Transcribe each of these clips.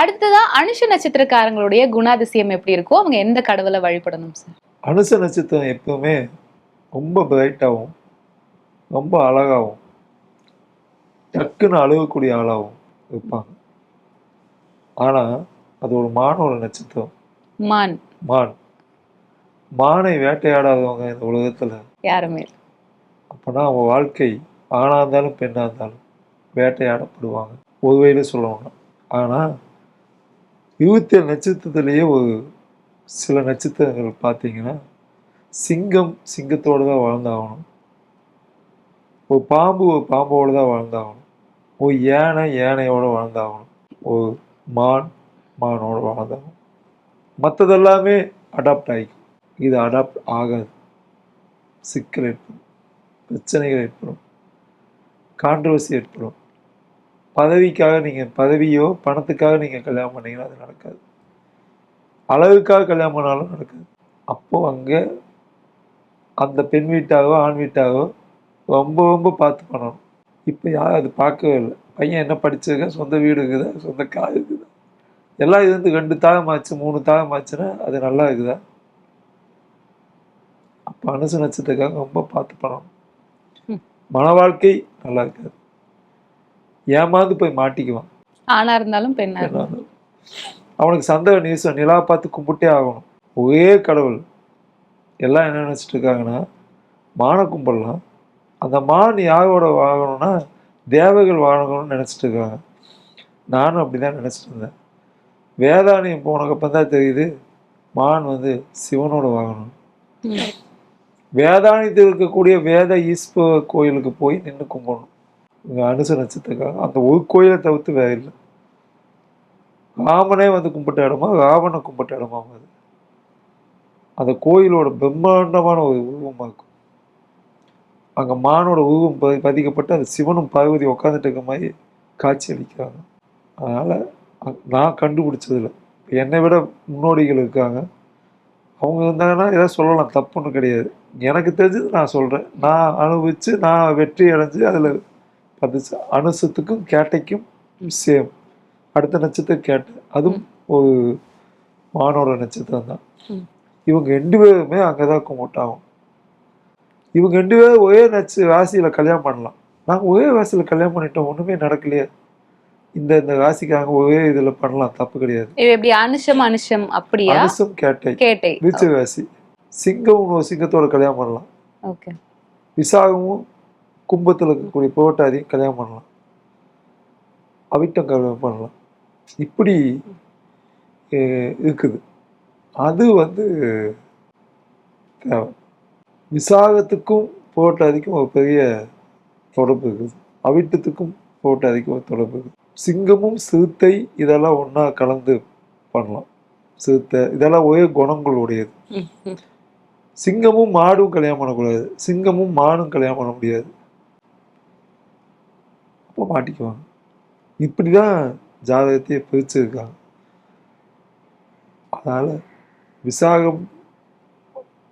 அடுத்ததா அனுஷ நட்சத்திரக்காரங்களுடைய குணாதிசயம் எப்படி இருக்கோ அவங்க எந்த கடவுளை வழிபடணும் சார் அனுச நட்சத்திரம் எப்பவுமே ரொம்ப பிரைட்டாகவும் ரொம்ப அழகாகவும் டக்குன்னு அழுகக்கூடிய ஆளாகவும் இருப்பாங்க. ஆனால் அது ஒரு மானோட நட்சத்திரம். மான். மான். மானை வேட்டையாடாதவங்க இந்த உலகத்தில். யாருமே. அப்போனா அவங்க வாழ்க்கை ஆணாக இருந்தாலும் பெண்ணாக இருந்தாலும் வேட்டையாடப்படுவாங்க. ஒரு சொல்லணும்னா. ஆனால் இருபத்தி ஏழு நட்சத்திரத்துலேயே ஒரு சில நட்சத்திரங்கள் பார்த்தீங்கன்னா சிங்கம் சிங்கத்தோடு தான் வாழ்ந்தாகணும். ஒரு பாம்பு ஒரு பாம்போடு தான் வாழ்ந்தாகணும். ஒரு யானை யானையோடு வாழ்ந்தாகணும். ஒரு மான் மானோடு வாழ்ந்தாகணும். மற்றதெல்லாமே அடாப்ட் ஆகிக்கும். இது அடாப்ட் ஆகாது. சிக்கல் ஏற்படும். பிரச்சனைகள் ஏற்படும். கான்ட்ரவர்சி ஏற்படும். பதவிக்காக நீங்கள் பதவியோ பணத்துக்காக நீங்கள் கல்யாணம் பண்ணீங்கன்னா அது நடக்காது. அழகுக்காக கல்யாணம் பண்ணாலும் நடக்காது. அப்போது அங்கே அந்த பெண் வீட்டாகவோ ஆண் வீட்டாகவோ ரொம்ப ரொம்ப பார்த்து பண்ணணும். இப்போ யாரும் அது பார்க்கவே இல்லை. பையன் என்ன படிச்சிருக்க சொந்த வீடு இருக்குதா? சொந்த கார் இருக்குதா? எல்லாம் இது வந்து ரெண்டு தாகமாச்சு மூணு தாகமாச்சுன்னா அது நல்லா இருக்குதா? அப்போ அனுசு நட்சத்திரக்காக ரொம்ப பார்த்து பண்ணணும். மன வாழ்க்கை நல்லா இருக்காது. ஏமாந்து போய் மாட்டிக்குவான். ஆணா இருந்தாலும் பெண்ணா இருந்தாலும். அவனுக்கு சந்தேக நீசம் நிலா பார்த்து கும்பிட்டே ஆகணும். ஒரே கடவுள். எல்லாம் என்ன நினச்சிட்டு இருக்காங்கன்னா மானை கும்பிடலாம். அந்த மான் யாரோட வாங்கணும்னா தேவர்கள் வாங்கணும்னு நினச்சிட்டு இருக்காங்க. நானும் அப்படி தான் நினச்சிட்டு இருந்தேன். வேதானியம் போனக்கப்புறம் தான் தெரியுது மான் வந்து சிவனோட வாங்கணும் ம். வேதானியத்தில் இருக்கக்கூடிய வேத ஈஸ்வர கோயிலுக்கு போய் நின்று கும்பிடணும். இங்கே அனுச நட்சத்திரக்காக அந்த ஒரு கோயிலை தவிர்த்து வேற இல்லை. ராமனே வந்து கும்பிட்ட இடமா? ராவணை கும்பிட்ட இடமா அது. அந்த கோயிலோட பிரம்மாண்டமான ஒரு உருவமாக இருக்கும். அங்கே மானோட உருவம் பதி- பதிக்கப்பட்டு அந்த சிவனும் பார்வதி உட்காந்துட்டு இருக்க மாதிரி காட்சி அளிக்கிறாங்க. அதனால் நான் கண்டுபிடிச்சதில்ல. என்னை விட முன்னோடிகள் இருக்காங்க. அவங்க இருந்தாங்கன்னா ஏதாவது சொல்லலாம். தப்புன்னு கிடையாது. எனக்கு தெரிஞ்சது நான் சொல்கிறேன் நான் அனுபவித்து நான் வெற்றி அடைஞ்சு அதில் பதிச்சு அனுசத்துக்கும் கேட்டைக்கும் சேம் அடுத்த நட்சத்திரம் கேட்டை அதுவும் ஒரு மானோட நட்சத்திரம் தான். இவங்க ரெண்டு பேருமே அங்கே தான் கும்பிட்டாகும். இவங்க ரெண்டு பேரும் ஒரே நட்ச ராசியில் கல்யாணம் பண்ணலாம். நாங்கள் ஒரே ராசியில் கல்யாணம் பண்ணிட்டோம் ஒன்றுமே நடக்கலையே. இந்த இந்த ராசிக்காக ஒரே இதில் பண்ணலாம் தப்பு கிடையாது. எப்படி அனுஷம் அனுஷம் அப்படியா? அனுசம் கேட்டை. கேட்டை. விருச்சிக ராசி. சிங்கம் ஒரு சிங்கத்தோட கல்யாணம் பண்ணலாம். ஓகே. விசாகமும் கும்பத்தில் இருக்கக்கூடிய புரோட்டாதியும் கல்யாணம் பண்ணலாம். அவிட்டம் கல்யாணம் பண்ணலாம். இப்படி இருக்குது. அது வந்து தேவை விசாகத்துக்கும் புரோட்டாதிக்கும் ஒரு பெரிய தொடர்பு இருக்குது. அவிட்டத்துக்கும் புரோட்டாதிக்கும் ஒரு தொடர்பு இருக்குது. சிங்கமும் சிறுத்தை இதெல்லாம் ஒன்றா கலந்து பண்ணலாம். சிறுத்தை இதெல்லாம் ஒரே குணங்களுடையது. சிங்கமும் மாடும் கல்யாணம் பண்ணக்கூடாது. சிங்கமும் மானும் கல்யாணம் பண்ண முடியாது. அப்போ மாட்டிக்குவாங்க இப்படி தான் ஜாதகத்தையே பிரிச்சிருக்காங்க அதனால் விசாகம்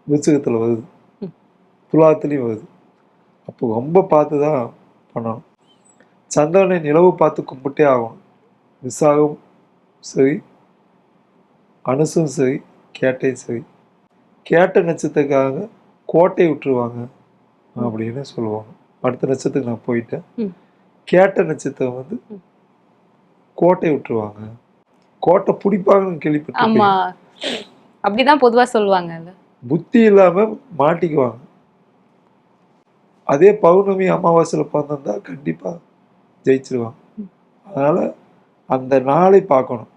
விருச்சிகத்தில் வருது. துலாத்துலேயும் வருது. அப்போ ரொம்ப பார்த்து தான் பண்ணணும். சந்திரனை நிலவு பார்த்து கும்பிட்டே ஆகணும். விசாகம் சரி அனுசும் சரி கேட்டையும் சரி. கேட்ட நட்சத்திரக்காக கோட்டை விட்டுருவாங்க அப்படின்னு சொல்லுவாங்க. அடுத்த நட்சத்திரத்துக்கு நான் போயிட்டேன். கேட்ட நட்சத்திரம் வந்து. கோட்டை விட்டுருவாங்க. கோட்டை பிடிப்பாங்கன்னு கேள்விப்பட்டிருக்கேன் அப்படிதான் பொதுவா சொல்லுவாங்கல்ல புத்தி இல்லாம மாட்டிக்குவாங்க. அதே பௌர்ணமி அமாவாசையில பிறந்திருந்தா கண்டிப்பா ஜெயிச்சிருவாங்க. அதனால அந்த நாளை பார்க்கணும்.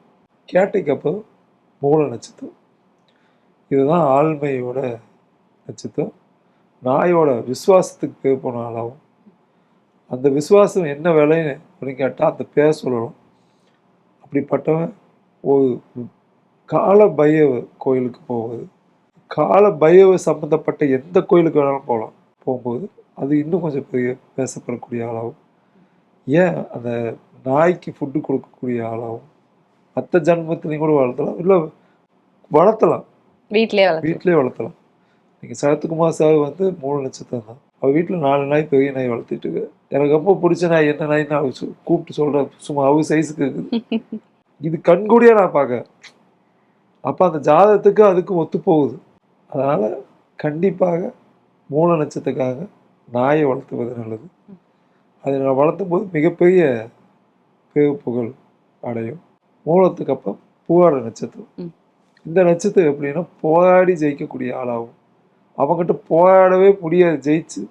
கேட்டைக்கு அப்போ மூல நட்சத்திரம். இதுதான் ஆழ்மையோட நட்சத்திரம். நாயோட விசுவாசத்துக்கு போன ஆளாகும் அந்த விசுவாசம் என்ன விலைன்னு அப்படின்னு கேட்டால் அந்த பேர் சொல்லணும். அப்படிப்பட்டவன் ஒரு கால பைரவ கோயிலுக்கு போவது கால பைரவ சம்பந்தப்பட்ட எந்த கோயிலுக்கு வேணாலும் போகலாம். போகும்போது அது இன்னும் கொஞ்சம் பெரிய பேசப்படக்கூடிய ஆளாகும். ஏன்? அந்த நாய்க்கு ஃபுட்டு கொடுக்கக்கூடிய ஆளாகும். மற்ற ஜன்மத்திலையும் கூட வளர்த்தலாம். இல்லை வளர்த்தலாம். வீட்லயே வளர்த்து வீட்டிலே வளர்த்தலாம். நீங்கள் சரத்குமார் சார் வந்து மூணு நட்சத்திரம் தான் அவர் வீட்டில் நாலு நாய் பெரிய நாய் வளர்த்திட்டு இருக்கு. எனக்கு ரொம்ப பிடிச்ச நாய் என்ன நாய்ன்னு அவர் சொ- கூப்பிட்டு சொல்கிறேன் சும்மா அவர் சைஸுக்கு இருக்குது. இது கண்கூடியாக நான் பார்க்க அப்போ அந்த ஜாதகத்துக்கு அதுக்கு ஒத்து போகுது. அதனால் கண்டிப்பாக மூல நட்சத்திரத்துக்காக நாயை வளர்த்துவது நல்லது. அதை நான் வளர்த்தும் போது மிகப்பெரிய பேரு புகழ் அடையும். மூலத்துக்கு அப்புறம் பூவாட நட்சத்திரம். இந்த நட்சத்திரம் எப்படின்னா போராடி ஜெயிக்கக்கூடிய ஆளாகும். அவங்ககிட்ட போராடவே முடியாது ஜெயிச்சு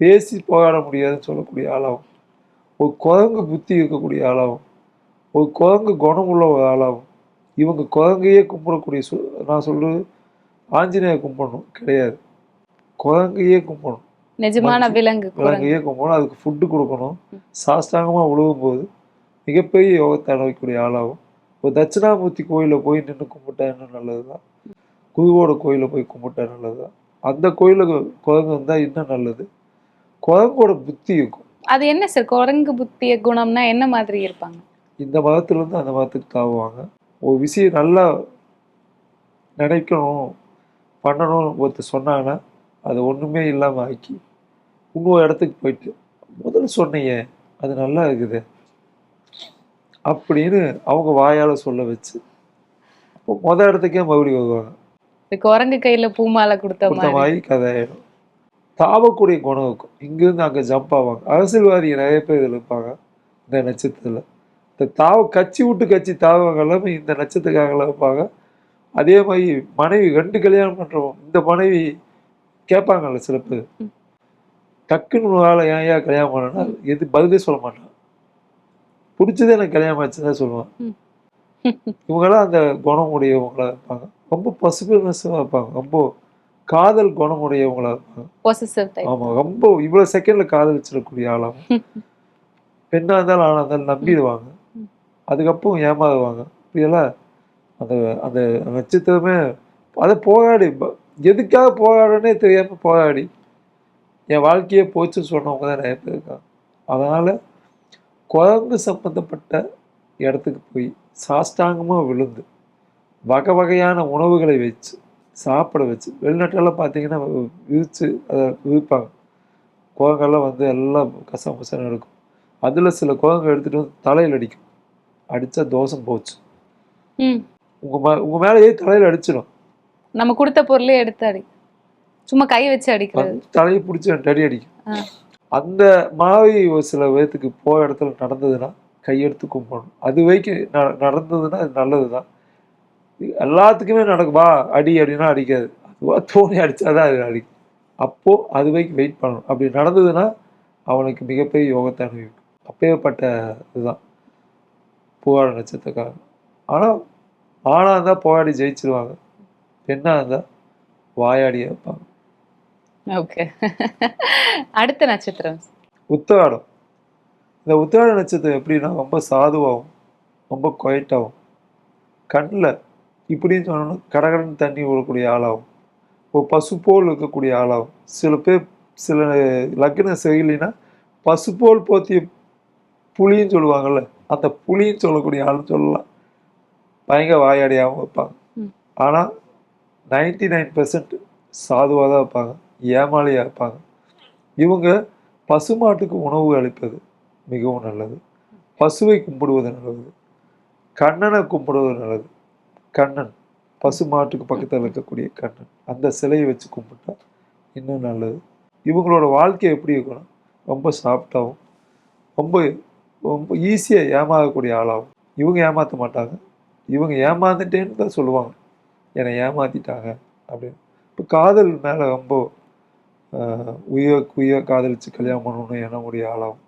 பேசி போராட முடியாதுன்னு சொல்லக்கூடிய ஆளாகும் ஒரு குரங்கு புத்தி இருக்கக்கூடிய ஆளாகும் ஒரு குரங்கு குணம் உள்ள ஒரு ஆளாகும் இவங்க குரங்கையே கும்பிடக்கூடிய சொ நான் சொல்றது ஆஞ்சநேயர் கும்பிடணும் கிடையாது. குரங்கையே கும்பிடணும். நிஜமான விலங்கு விலங்கையே கும்பிடணும் அதுக்கு ஃபுட்டு கொடுக்கணும். சாஷ்டாங்கமாக உழுவும் போது மிகப்பெரிய யோகத்தை அனுபவிக்கக்கூடிய ஆளாகும் இப்போ தட்சிணாமூர்த்தி கோயிலில் போய் நின்று கும்பிட்டா இன்னும் நல்லது தான் குருவோட கோயிலில் போய் கும்பிட்டா நல்லது தான் அந்த கோயிலுக்கு குரங்கு வந்தால் இன்னும் நல்லது? குரங்கோட புத்தி இருக்கும். அது என்ன சார் குரங்கு புத்திய குணம்னா என்ன மாதிரி இருப்பாங்க? இந்த மதத்துலேருந்து அந்த மதத்துக்கு தாவுவாங்க. ஒரு விஷயம் நல்லா நினைக்கணும் பண்ணணும் ஒருத்தர் சொன்னாங்கன்னா அது ஒன்றுமே இல்லாமல் ஆக்கி இன்னொரு இடத்துக்கு போயிட்டு முதல்ல சொன்னீங்க அது நல்லா இருக்குது. அப்படின்னு அவங்க வாயால் சொல்ல வச்சு அப்போ மொதல் இடத்துக்கே மறுபடியும் வருவாங்க. இந்த குரங்கு கையில பூமாலை கொடுத்த மாதிரி. கதையாயிடும் தாவக்கூடிய குணம் இருக்கும் இங்கேருந்து அங்கே ஜம்ப் ஆவாங்க. அரசியல்வாதி நிறைய பேர் இதில் இருப்பாங்க. இந்த நட்சத்திரத்தில். இந்த தாவ கட்சி விட்டு கட்சி தாவங்க எல்லாமே இந்த நட்சத்திரக்காரங்கள இருப்பாங்க. அதே மாதிரி மனைவி ரெண்டு கல்யாணம் பண்ணுறோம் இந்த மனைவி கேட்பாங்கல்ல சில பேர். டக்குன்னு வேலை ஏன் ஏன் கல்யாணம் பண்ணனா எது பதிலே சொல்ல மாட்டான். பிடிச்சதே எனக்கு கல்யாணம் ஆச்சுன்னு தான் சொல்லுவான். ம். இவங்கெல்லாம் அந்த குணம் உடையவங்களா இருப்பாங்க. ரொம்ப பசுபிள்னஸாக இருப்பாங்க. ரொம்ப காதல் குணம் உடையவங்களா இருப்பாங்க. பொசிசிவ் டைப் ஆமா ரொம்ப இவ்வளவு செகண்ட்ல காதலிச்சிடக்கூடிய ஆளாகும் பெண்ணா இருந்தாலும் ஆணா இருந்தாலும் நம்பிடுவாங்க. அதுக்கப்புறம் ஏமாறுவாங்க. இப்படியெல்லாம் அந்த அந்த நட்சத்திரமே அதை போராடி எதுக்காக போராடனே தெரியாம போராடி என் வாழ்க்கையே போச்சுன்னு சொன்னவங்க தான் நிறைய பேர் இருக்காங்க. அதனால குரங்கு சம்பந்தப்பட்ட இடத்துக்கு போய் சாஷ்டாங்கமா விழுந்து வகை வகையான உணவுகளை வச்சு சாப்பிட வச்சு வெளிநாட்டிலலாம் பார்த்தீங்கன்னா விரிச்சு அதை விரிப்பாங்க குரங்கெல்லாம் வந்து எல்லாம் கசமுசன்னு இருக்கும். அதில் சில குரங்கு எடுத்துகிட்டு வந்து தலையில் அடிக்கும். அடித்தா தோஷம் போச்சு. உங்கள் மே உங்கள் மேலேயே தலையில் அடிச்சிடும். நம்ம கொடுத்த பொருளே எடுத்து அடி சும்மா கை வச்சு அடிக்கிறது. தலையை பிடிச்சி அடி அடிக்கும். அந்த மாதிரி ஒரு சில பேர்த்துக்கு போகிற இடத்துல நடந்ததுன்னா கையெடுத்து கும்பிடணும். அது வரைக்கும் நடந்ததுன்னா அது நல்லது தான் எல்லாத்துக்குமே நடக்குமா? அடி அப்படின்னா அடிக்காது. அதுவாக தோணி அடித்தாதான் அது அடிக்கும் அப்போது அது வரைக்கும் வெயிட் பண்ணணும். அப்படி நடந்ததுன்னா அவனுக்கு மிகப்பெரிய யோகத்தை அனுபவிக்கும். அப்பேற்பட்ட இதுதான். புகார நட்சத்திரக்காரன். ஆனால் ஆணாக இருந்தால் போராடி ஜெயிச்சிருவாங்க. பெண்ணாக இருந்தால் வாயாடியே இருப்பாங்க. ஓகே. அடுத்த நட்சத்திரம். உத்திராடம். இந்த உத்திராட நட்சத்திரம் எப்படின்னா ரொம்ப சாதுவாகும் ரொம்ப குவைட்டாகும் கண்ணில் இப்படின்னு சொன்னோன்னா கடகடன் தண்ணி விடக்கூடிய ஆளாகும். ஒரு பசு போல் இருக்கக்கூடிய ஆளாகும். சில பேர் சில லக்னம் சரியில்லைன்னா பசு போல் போத்திய புலின்னு சொல்லுவாங்கல்ல அந்த புலின்னு சொல்லக்கூடிய ஆள்னு சொல்லலாம். பயங்கர வாயாடியாகவும் இருப்பாங்க ம். ஆனால் நைன்டி நைன் பெர்சன்ட் சாதுவாக தான் இருப்பாங்க ஏமாளியாக இருப்பாங்க. இவங்க பசுமாட்டுக்கு உணவு அளிப்பது மிகவும் நல்லது. பசுவை கும்பிடுவது நல்லது. கண்ணனை கும்பிடுவது நல்லது. கண்ணன் பசு மாட்டுக்கு பக்கத்தில் இருக்கக்கூடிய கண்ணன். அந்த சிலையை வச்சு கும்பிட்டா இன்னும் நல்லது. இவங்களோட வாழ்க்கை எப்படி இருக்கணும் ரொம்ப சாஃப்டாகவும் ரொம்ப ரொம்ப ஈஸியாக ஏமாறக்கூடிய ஆளாகும் இவங்க ஏமாற்ற மாட்டாங்க. இவங்க ஏமாந்துட்டேன்னு தான் சொல்லுவாங்க. என்னை ஏமாத்திட்டாங்க அப்படின்னு. இப்போ காதல் மேலே ரொம்ப உயர் உயிர காதலிச்சு கல்யாணம் பண்ணணும்னு எண்ணக்கூடிய ஆளாகும்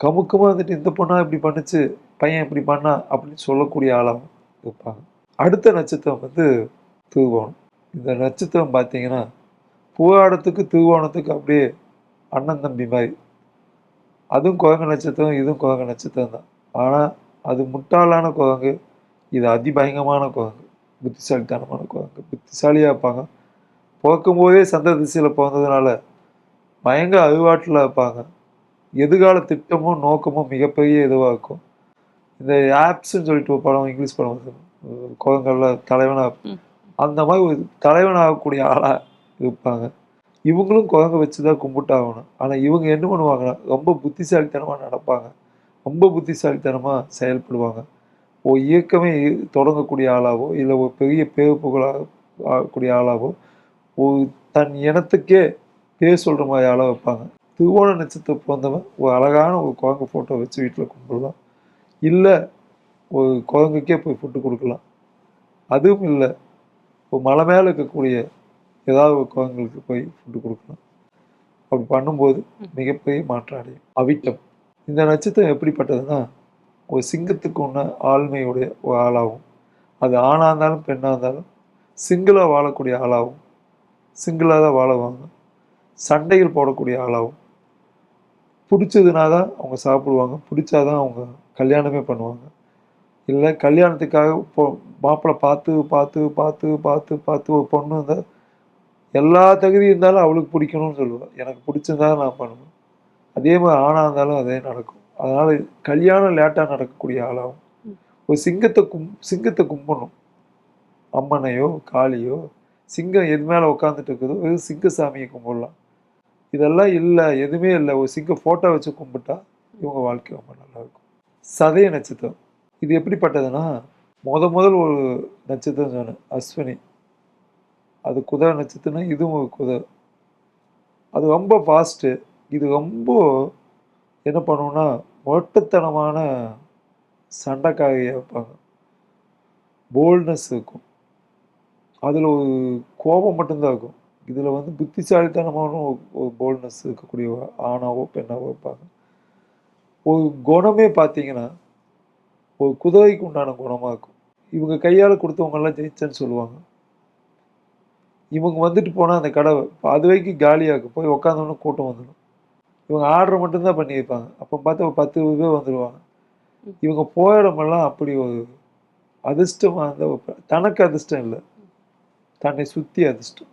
கமுக்கமாக வந்துட்டு இந்த பொண்ணாக இப்படி பண்ணுச்சு பையன் இப்படி பண்ணா அப்படின்னு சொல்லக்கூடிய ஆளாகவும் இருப்பாங்க. அடுத்த நட்சத்திரம் வந்து திருவோணம். இந்த நட்சத்திரம் பார்த்தீங்கன்னா பூவாடத்துக்கு திருவோணத்துக்கு அப்படியே அண்ணன் தம்பி மாதிரி. அதுவும் குரங்கு நட்சத்திரம் இதுவும் குரங்கு நட்சத்திரம் தான். ஆனால் அது முட்டாளான குரங்கு இது அதிபயங்கரமான குரங்கு புத்திசாலித்தனமான குரங்கு புத்திசாலியாக இருப்பாங்க. போக்கும்போதே சந்த திசையில் பிறந்ததுனால பயங்கர அறிவாட்டில் இருப்பாங்க. எதிர்கால திட்டமும் நோக்கமும் மிகப்பெரிய இதுவாக இருக்கும். இந்த ஆப்ஸ்ன்னு சொல்லிட்டு ஒரு படம் இங்கிலீஷ் படம் வந்து குரங்கள்ல தலைவனாக. அந்த மாதிரி ஒரு தலைவனாகக்கூடிய ஆளாக இருப்பாங்க. இவங்களும் குரங்க வச்சு தான் கும்பிட்டாகணும். ஆனால் இவங்க என்ன பண்ணுவாங்கன்னா ரொம்ப புத்திசாலித்தனமாக நடப்பாங்க. ரொம்ப புத்திசாலித்தனமாக செயல்படுவாங்க. ஒரு இயக்கமே தொடங்கக்கூடிய ஆளாவோ இல்லை ஒரு பெரிய பேர் புகழாக ஆகக்கூடிய ஆளாவோ ஒரு தன் இனத்துக்கே பேர் சொல்கிற மாதிரி ஆளாக வைப்பாங்க. திருவோண நட்சத்திரம் பிறந்தவன் ஒரு அழகான ஒரு குரங்கு ஃபோட்டோ வச்சு வீட்டில் கும்பிடலாம் இல்லை ஒரு குரங்குக்கே போய் ஃபுட்டு கொடுக்கலாம். அதுவும் இல்லை இப்போ மலை மேலே இருக்கக்கூடிய ஏதாவது ஒரு குரங்குகளுக்கு போய் ஃபுட்டு கொடுக்கலாம். அப்படி பண்ணும்போது மிகப்பெரிய மாற்றம் அடையும். அவிட்டம். இந்த நட்சத்திரம் எப்படிப்பட்டதுன்னா ஒரு சிங்கத்துக்கு உள்ள ஆளுமையுடைய ஒரு ஆளாகும். அது ஆணாக இருந்தாலும் பெண்ணாக இருந்தாலும் சிங்கிளாக வாழக்கூடிய ஆளாகும். சிங்கிளாக தான் வாழுவாங்க. சண்டைகள் போடக்கூடிய ஆளாகும். பிடிச்சதுனா தான் அவங்க சாப்பிடுவாங்க. பிடிச்சாதான் அவங்க கல்யாணமே பண்ணுவாங்க. இல்லை கல்யாணத்துக்காக போ மாப்பிள்ளை பார்த்து பார்த்து பார்த்து பார்த்து பார்த்து ஒரு பொண்ணு இருந்தால் எல்லா தகுதியும் இருந்தாலும் அவளுக்கு பிடிக்கணும்னு சொல்லுவாள் எனக்கு பிடிச்சிருந்தா நான் பண்ணுவேன். அதே மாதிரி ஆணாக இருந்தாலும் அதே நடக்கும். அதனால் கல்யாணம் லேட்டாக நடக்கக்கூடிய ஆளாகும் ஒரு சிங்கத்தை கும் சிங்கத்தை கும்பிடணும் அம்மனையோ காளியோ சிங்கம் எது மேலே உட்காந்துட்டு இருக்குதோ இது சிங்க சாமியை கும்பிடலாம். இதெல்லாம் இல்லை எதுவுமே இல்லை. ஒரு சிங்க ஃபோட்டோ வச்சு கும்பிட்டா இவங்க வாழ்க்கை ரொம்ப நல்லா இருக்கும். சதய நட்சத்திரம். இது எப்படிப்பட்டதுன்னா முத முதல் ஒரு நட்சத்திரம் சொன்னேன் அஸ்வினி. அது குதிரை நட்சத்திரம்னா இதுவும் ஒரு குதிரை அது ரொம்ப ஃபாஸ்ட்டு இது ரொம்ப என்ன பண்ணுவோம்னா மொட்டத்தனமான சண்டைக்காகையாக வைப்பாங்க போல்ட்னஸ் இருக்கும். அதில் ஒரு கோபம் மட்டும்தான் இருக்கும். இதில் வந்து புத்திசாலித்தனமான ஒரு- போல்ட்னஸ் இருக்கக்கூடிய ஆணாவோ பெண்ணாவோ வைப்பாங்க ஒரு குணமே பார்த்தீங்கன்னா ஒரு குதிரைக்கு உண்டான குணமாக இருக்கும். இவங்க கையால் கொடுத்தவங்கெல்லாம் ஜெயிச்சேன்னு சொல்லுவாங்க. இவங்க வந்துட்டு போனால் அந்த கடை அது வரைக்கும் காலியாக போய் உட்காந்தோன்னு கூட்டம் வந்துடும். இவங்க ஆர்டர் மட்டும்தான் பண்ணி வைப்பாங்க. அப்போ பார்த்து ஒரு பத்து பேர் வந்துடுவாங்க இவங்க போகிற இடமெல்லாம் அப்படி ஒரு அதிர்ஷ்டமாக இருந்த தனக்கு அதிர்ஷ்டம் இல்லை. தன்னை சுற்றி அதிர்ஷ்டம்.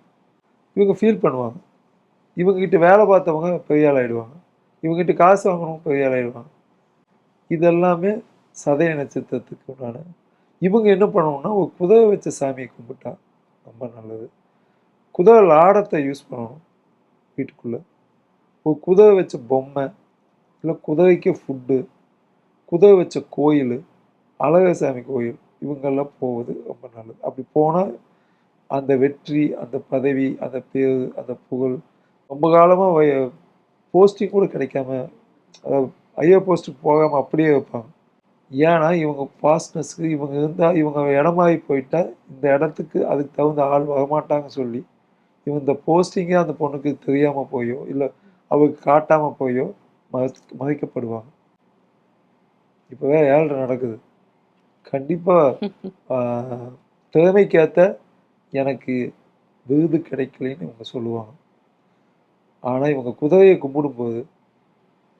இவங்க ஃபீல் பண்ணுவாங்க. இவங்ககிட்ட வேலை பார்த்தவங்க பெரிய ஆள் இவங்ககிட்ட காசு வாங்கினவங்க பெரிய ஆள் ஆயிடுவாங்க இதெல்லாமே சதய நட்சத்திரத்துக்கு உண்டான. இவங்க என்ன பண்ணணும்னா ஒரு குதிரை வச்ச சாமியை கும்பிட்டா ரொம்ப நல்லது. குதிரை லாடத்தை யூஸ் பண்ணணும் வீட்டுக்குள்ளே. ஒரு குதிரை வச்ச பொம்மை இல்லை குதிரைக்கு ஃபுட்டு குதிரை வச்ச கோயில் அழகசாமி கோயில் இவங்கெல்லாம் போவது ரொம்ப நல்லது. அப்படி போனால் அந்த வெற்றி அந்த பதவி அந்த பேர் அந்த புகழ் ரொம்ப காலமாக போஸ்டிங் கூட கிடைக்காம அதாவது ஐயோ போஸ்ட்டுக்கு போகாமல் அப்படியே வைப்பாங்க. ஏன்னா இவங்க பாஸ்னஸ்க்கு இவங்க இருந்தால் இவங்க இடமாகி போயிட்டால் இந்த இடத்துக்கு அதுக்கு தகுந்த ஆள் வரமாட்டாங்கன்னு சொல்லி இவங்க இந்த போஸ்டிங்கே அந்த பொண்ணுக்கு தெரியாமல் போயோ இல்லை அவருக்கு காட்டாமல் போயோ மதி மறைக்கப்படுவாங்க இப்போவே ஏழ்ரை நடக்குது. கண்டிப்பாக திறமைக்கேற்ற எனக்கு விருது கிடைக்கலைன்னு இவங்க சொல்லுவாங்க. ஆனால் இவங்க குதிரையை கும்பிடும்போது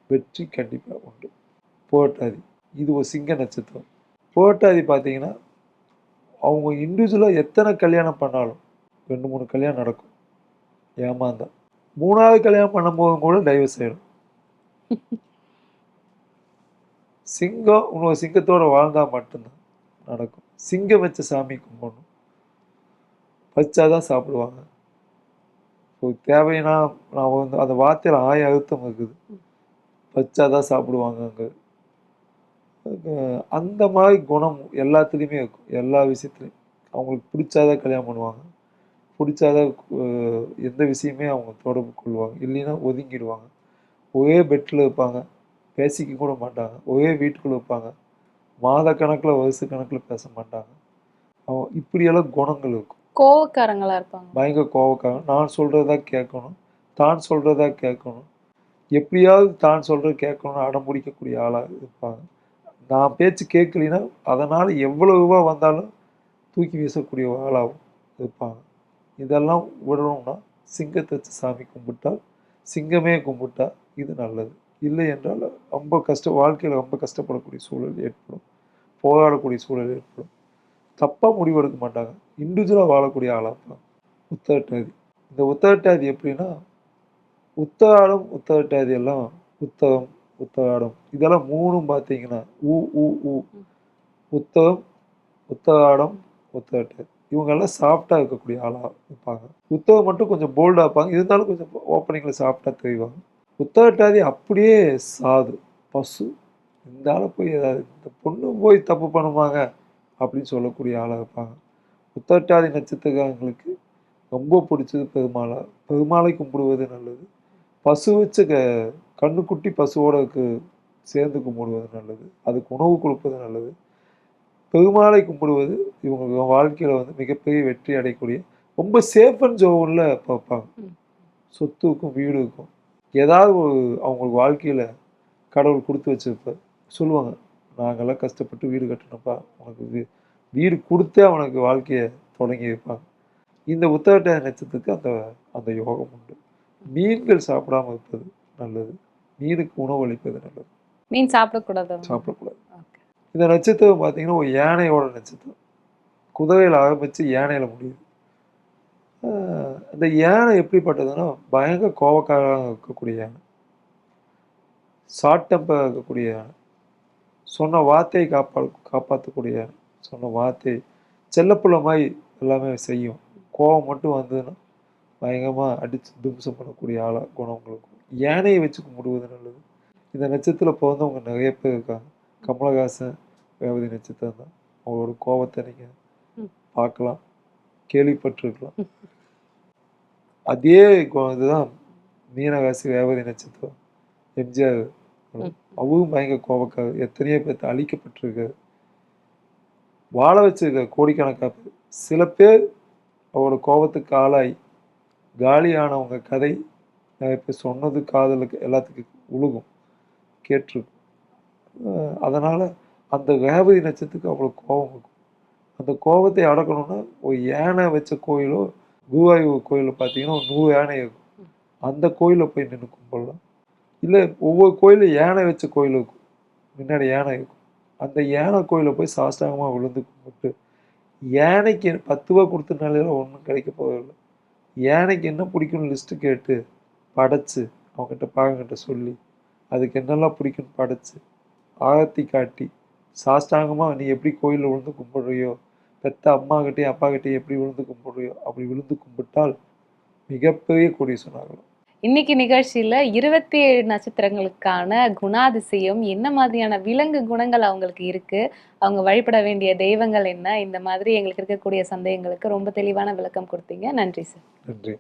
வெற்றி கண்டிப்பாக உண்டு. போட்டாதி இது ஒரு சிங்க நட்சத்திரம். போட்டாதி பார்த்தீங்கன்னா அவங்க இண்டிவிஜுவலாக எத்தனை கல்யாணம் பண்ணாலும் ரெண்டு மூணு கல்யாணம் நடக்கும். ஏமாந்தா. மூணாவது கல்யாணம் பண்ணும்போதும் கூட டைவர்ஸ் ஆயிடும். சிங்கம் இன்னொரு சிங்கத்தோட வாழ்ந்தா மட்டும்தான் நடக்கும். சிங்கம் வச்ச சாமி கும்பிடணும். வச்சாதான் சாப்பிடுவாங்க. இப்போ தேவைன்னா நான் வந்து அந்த வார்த்தையில் ஆய அழுத்தம் இருக்குது. வச்சாதான் சாப்பிடுவாங்க அங்கே. அந்த மாதிரி குணம் எல்லாத்துலேயுமே இருக்கும். எல்லா விஷயத்துலையும். அவங்களுக்கு பிடிச்சாதான் கல்யாணம் பண்ணுவாங்க. பிடிச்சாதான் எந்த விஷயமே அவங்க தொடர்பு கொள்வாங்க. இல்லைன்னா ஒதுங்கிடுவாங்க. ஒரே பெட்டில் இருப்பாங்க. பேசிக்க கூட மாட்டாங்க. ஒரே வீட்டுக்குள்ளே இருப்பாங்க. மாத கணக்கில் வருஷ கணக்கில் பேச மாட்டாங்க. அவன் இப்படியெல்லாம் குணங்கள் இருக்கும். கோவக்காரங்களா இருப்பாங்க. பயங்கர கோவக்காரன் நான் சொல்கிறதா கேட்கணும். தான் சொல்கிறதா கேட்கணும். எப்படியாவது தான் சொல்கிறது கேட்கணும்னு அடம் பிடிக்கக்கூடிய ஆளாக இருப்பாங்க. நான் பேச்சு கேட்கலினா அதனால் எவ்வளவு ரூபா வந்தாலும் தூக்கி வீசக்கூடிய ஆளாகவும் இருப்பாங்க. இதெல்லாம் விடணும்னா சிங்கத்தை வச்சு சாமி கும்பிட்டால் சிங்கமே கும்பிட்டா இது நல்லது. இல்லை என்றால் ரொம்ப கஷ்ட வாழ்க்கையில் ரொம்ப கஷ்டப்படக்கூடிய சூழல் ஏற்படும். போராடக்கூடிய சூழல் ஏற்படும். தப்பாக முடிவெடுக்க மாட்டாங்க. இண்டிவிஜுவலாக வாழக்கூடிய ஆளாக இருப்பாங்க. உத்தரட்டாதி. இந்த உத்தரட்டாதி எப்படின்னா உத்தராடம் உத்தரட்டாதி எல்லாம் உத்தரம் உத்தராடம் இதெல்லாம் மூணும் பார்த்தீங்கன்னா ஊ ஊ ஊ உத்தரம் உத்தராடம் உத்தரட்டாதி இவங்கெல்லாம் சாஃப்டாக இருக்கக்கூடிய ஆளாக இருப்பாங்க. புத்தகம் மட்டும் கொஞ்சம் போல்டாக இருப்பாங்க. இருந்தாலும் கொஞ்சம் ஓப்பனிங்கில் சாஃப்டாக தெரிவாங்க. உத்தரட்டாதி அப்படியே சாது. பசு. இந்த ஆளை போய் ஏதாவது இந்த பொண்ணு போய் தப்பு பண்ணுவாங்க அப்படின்னு சொல்லக்கூடிய ஆளாக இருப்பாங்க. புத்தகட்டாதி நட்சத்திரக்காரங்களுக்கு ரொம்ப பிடிச்சது பெருமாளை. பெருமாளை கும்பிடுவது நல்லது. பசு வச்ச க கண்ணுக்குட்டி பசுவோடக்கு சேர்ந்து கும்பிடுவது நல்லது. அதுக்கு உணவு கொடுப்பது நல்லது. பெருமாளை கும்பிடுவது இவங்க வாழ்க்கையில் வந்து மிகப்பெரிய வெற்றி அடையக்கூடிய ரொம்ப சேஃப் அண்ட் ஜோனில் பார்ப்பாங்க. சொத்துக்கும் வீடுக்கும். ஏதாவது ஒரு அவங்களுக்கு வாழ்க்கையில் கடவுள் கொடுத்து வச்சிருப்பார். சொல்லுவாங்க நாங்கெல்லாம் கஷ்டப்பட்டு வீடு கட்டணும்ப்பா. உனக்கு வீ வீடு கொடுத்தே அவனுக்கு வாழ்க்கையை தொடங்கி வைப்பாங்க. இந்த உத்தரட்ட நட்சத்திரத்துக்கு அந்த அந்த யோகம் உண்டு. மீன்கள் சாப்பிடாம இருப்பது நல்லது. மீனுக்கு உணவு அளிப்பது நல்லது. மீன் சாப்பிடக்கூடாது? சாப்பிடக்கூடாது. இந்த நட்சத்திரம் பார்த்தீங்கன்னா ஒரு யானையோட நட்சத்திரம். குதிரையில் ஆரம்பித்து யானையில் முடியுது. இந்த யானை எப்படிப்பட்டதுன்னா பயங்கர கோவக்காரங்க இருக்கக்கூடிய யானை. ஷார்ட் டெம்பர் இருக்கக்கூடிய யானை. சொன்ன வார்த்தையை காப்பா காப்பாற்றக்கூடிய யானை. சொன்ன வார்த்தை செல்லப்புள்ள மாதிரி எல்லாமே செய்யும். கோவம் மட்டும் வந்ததுன்னா பயங்கரமாக அடித்து தும்சம் பண்ணக்கூடிய ஆளா குணங்களுக்கு யானையை வச்சு கும்பிடுவது நல்லது. இந்த நட்சத்திரத்தில் பிறந்தவங்க நிறைய பேர் இருக்காங்க. கமலஹாசன் ரேவதி நட்சத்திரம் தான். அவங்களோட கோபத்தை நீங்கள். பார்க்கலாம். கேள்விப்பட்டிருக்கலாம். அதே இதுதான் மீனராசி ரேவதி நட்சத்திரம். எம்ஜிஆர். அவரும் பயங்கர கோபக்காரர். எத்தனையோ பேர்த்த அழிக்கப்பட்டிருக்காரு. வாழ வச்சிருக்க கோடிக்கணக்காக சில பேர் அவரோட கோபத்துக்கு ஆளாய் காலியானவங்க கதை நான் இப்போ சொன்னது காதலுக்கு எல்லாத்துக்கும் உழுகும் கேட்டிருக்கும். அதனால் அந்த ரேவதி நட்சத்திரத்துக்கு அவ்வளோ கோபம் இருக்கும். அந்த கோபத்தை அடக்கணும்னா ஒரு யானை வச்ச கோயிலோ குருவாயூர் கோயிலில் பார்த்தீங்கன்னா ஒரு நூறு யானை இருக்கும். அந்த கோயிலில் போய் நின்று கும்பிடலாம் இல்லை ஒவ்வொரு கோயிலும் யானை வச்ச கோயில் இருக்கும். முன்னாடி யானை இருக்கும். அந்த யானை கோயிலில் போய் சாஷ்டாங்கமாக விழுந்து கும்பிட்டு யானைக்கு பத்து ரூபா கொடுத்த நிலையில ஒன்றும் கிடைக்க போகவில்லை யானைக்கு என்ன பிடிக்கும்னு லிஸ்ட்டு கேட்டு படைச்சு அவங்ககிட்ட பாகங்கிட்ட சொல்லி அதுக்கு என்னெல்லாம் பிடிக்கும்னு படைச்சு? ஆகத்தி காட்டி சாஷ்டாங்கமாக நீ எப்படி கோயிலில் விழுந்து கும்பிடுறியோ பெத்த அம்மா கிட்டேயும் எப்படி விழுந்து கும்பிடுறியோ அப்படி விழுந்து கும்பிட்டால் மிகப்பெரிய கோடீஸ்வரனாகலாம். இன்னைக்கு நிகழ்ச்சியில இருபத்தி ஏழு நட்சத்திரங்களுக்கான குணாதிசயம் என்ன மாதிரியான விலங்கு குணங்கள் அவங்களுக்கு இருக்கு அவங்க வழிபட வேண்டிய தெய்வங்கள் என்ன இந்த மாதிரி எங்களுக்கு இருக்கக்கூடிய சந்தேகங்களுக்கு ரொம்ப தெளிவான விளக்கம் கொடுத்தீங்க. நன்றி சார். நன்றி.